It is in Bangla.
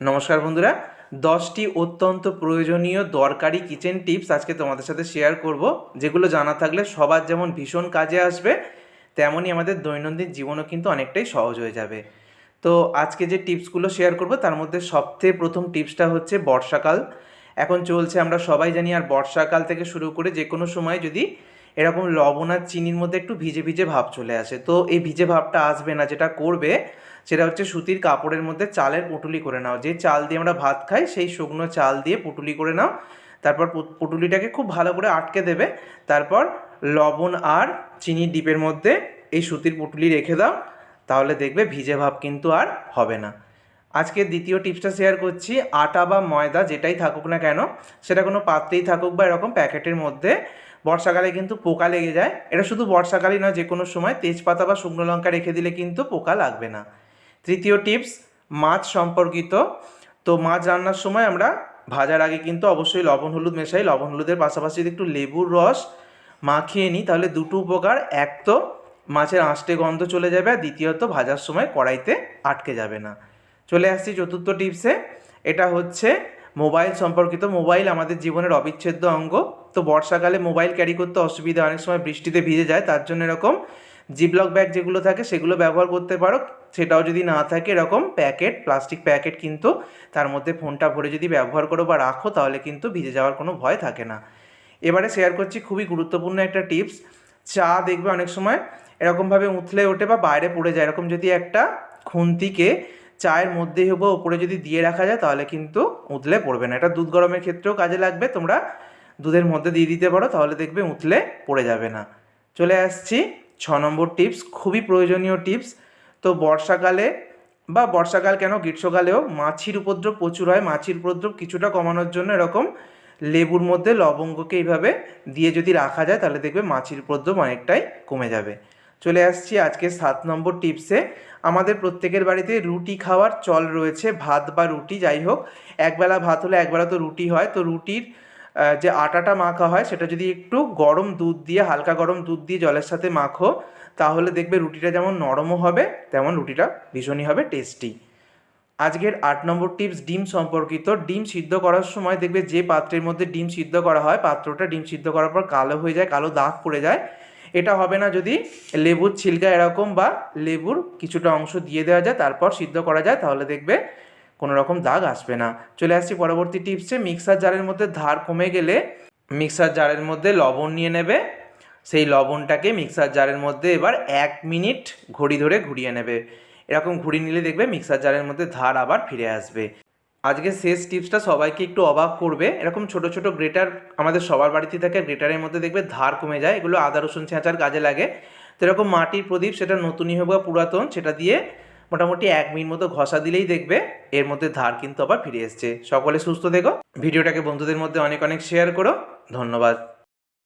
নমস্কার বন্ধুরা। দশটি অত্যন্ত প্রয়োজনীয় দরকারি কিচেন টিপস আজকে তোমাদের সাথে শেয়ার করব, যেগুলো জানা থাকলে সবার যেমন ভীষণ কাজে আসবে, তেমনই আমাদের দৈনন্দিন জীবনও কিন্তু অনেকটাই সহজ হয়ে যাবে। তো আজকে যে টিপসগুলো শেয়ার করব, তার মধ্যে সবথেকে প্রথম টিপসটা হচ্ছে বর্ষাকাল। এখন চলছে আমরা সবাই জানি, আর বর্ষাকাল থেকে শুরু করে যে কোনো সময় যদি এরকম লবণ আর চিনির মধ্যে একটু ভিজে ভিজে ভাব চলে আসে। তো এই ভিজে ভাবটা আসবে না, যেটা করবে সেটা হচ্ছে সুতির কাপড়ের মধ্যে চালের পুটুলি করে নাও। যে চাল দিয়ে আমরা ভাত খাই, সেই শুকনো চাল দিয়ে পুটুলি করে নাও। তারপর পুটুলিটাকে খুব ভালো করে আটকে দেবে। তারপর লবণ আর চিনির ডিপের মধ্যে এই সুতির পুটুলি রেখে দাও। তাহলে দেখবে ভিজে ভাব কিন্তু আর হবে না। আজকে দ্বিতীয় টিপসটা শেয়ার করছি, আটা বা ময়দা যেটাই থাকুক না কেন, সেটা কোনো পাত্রেই থাকুক বা এরকম প্যাকেটের মধ্যে। বর্ষাকালে কিন্তু পোকা লেগে যায়। এটা শুধু বর্ষাকালই নয় যে কোনো সময় তেজপাতা বা শুকনো লঙ্কা রেখে দিলে কিন্তু পোকা লাগবে না। তৃতীয় টিপস, মাছ সম্পর্কিত। তো মাছ রান্নার সময় আমরা ভাজার আগে কিন্তু অবশ্যই লবণ, হলুদ মেশাই, লবণ, হলুদের পাশাপাশি যদি একটু লেবুর রস মাখিয়ে নিই, তাহলে দুটো উপকার। এক তো মাছের আঁশটে গন্ধ চলে যাবে, আর দ্বিতীয়ত ভাজার সময় কড়াইতে আটকে যাবে না। চলে আসছি চতুর্থ টিপসে এটা হচ্ছে মোবাইল সম্পর্কিত। মোবাইল আমাদের জীবনের অবিচ্ছেদ্য অঙ্গ। তো বর্ষাকালে মোবাইল ক্যারি করতে অসুবিধা, অনেক সময় বৃষ্টিতে ভিজে যায়, তার জন্য এরকম জিবলক ব্যাগ যেগুলো থাকে সেগুলো ব্যবহার করতে পারো। সেটাও যদি না থাকে এরকম প্যাকেট প্লাস্টিক প্যাকেট কিন্তু তার মধ্যে ফোনটা ভরে যদি ব্যবহার করো বা রাখো তাহলে কিন্তু ভিজে যাওয়ার কোনো ভয় থাকে না। এবারে শেয়ার করছি খুবই গুরুত্বপূর্ণ একটা টিপস চা দেখবে অনেক সময় এরকমভাবে উথলে ওঠে বা বাইরে পড়ে যায়। এরকম যদি একটা খুন্তিকে চায়ের মধ্যে হোক বা উপরে যদি দিয়ে রাখা যায় তাহলে কিন্তু উতলে পড়বে না। এটা দুধ গরমের ক্ষেত্রেও কাজে লাগবে, তোমরা দুধের মধ্যে দিয়ে দিতে পারো, তাহলে দেখবে উতলে পড়ে যাবে না। চলে আসছি ছ নম্বর টিপস, খুবই প্রয়োজনীয় টিপস। তো বর্ষাকালে বা বর্ষাকাল কেন গ্রীষ্মকালেও মাছির উপদ্রব প্রচুর হয়, মাছির উপদ্রব কিছুটা কমানোর জন্য এরকম লেবুর মধ্যে লবঙ্গকে এইভাবে দিয়ে যদি রাখা যায় তাহলে দেখবে মাছির উপদ্রব অনেকটাই কমে যাবে। চলে আসছি আজকে সাত নম্বর টিপসে। আমাদের প্রত্যেকের বাড়িতে রুটি খাওয়ার চল রয়েছে, ভাত বা রুটি, যাই হোক। একবেলা ভাত হলে একবেলা তো রুটি হয়, তো রুটির যে আটাটা মাখা হয় সেটা যদি একটু গরম দুধ দিয়ে, হালকা গরম দুধ দিয়ে জলের সাথে মাখো, তাহলে দেখবে রুটিটা যেমন নরমও হবে, তেমন রুটিটা ভীষণই হবে টেস্টি। আজকের আট নম্বর টিপস ডিম সম্পর্কিত। ডিম সিদ্ধ করার সময় দেখবে যে পাত্রের মধ্যে ডিম সিদ্ধ করা হয়, পাত্রটা ডিম সিদ্ধ করার পর কালো হয়ে যায়, কালো দাগ পড়ে যায়। এটা হবে না যদি লেবুর ছিলকা এরকম বা লেবুর কিছুটা অংশ দিয়ে দেওয়া যায়, তারপর সিদ্ধ করা যায়, তাহলে দেখবে কোনো রকম দাগ আসবে না। চলে আসছি পরবর্তী টিপসে, মিক্সার জারের মধ্যে ধার কমে গেলে মিক্সার জারের মধ্যে লবণ নিয়ে নেবে। সেই লবণটাকে মিক্সার জারের মধ্যে এবার এক মিনিট ঘড়ি ধরে ঘুরিয়ে নেবে। এরকম ঘুরিয়ে নিলে দেখবে মিক্সার জারের মধ্যে ধার আবার ফিরে আসবে। আজকে শেষ টিপসটা সবাইকে একটু অবাক করবে। এরকম ছোট ছোট গ্রেটার আমাদের সবার বাড়িতে থাকে, গ্রেটারের মধ্যে দেখবে ধার কমে যায়, এগুলো আদা, রসুন, ছেঁচার কাজে লাগে। তো এরকম মাটির প্রদীপ, সেটা নতুনই হোক বা পুরাতন, সেটা দিয়ে মোটামুটি এক মিনিট মতো ঘষা দিলেই দেখবে এর মধ্যে ধার কিন্তু আবার ফিরে এসছে। সকলে সুস্থ দেখো ভিডিওটাকে বন্ধুদের মধ্যে অনেক অনেক শেয়ার করো। ধন্যবাদ।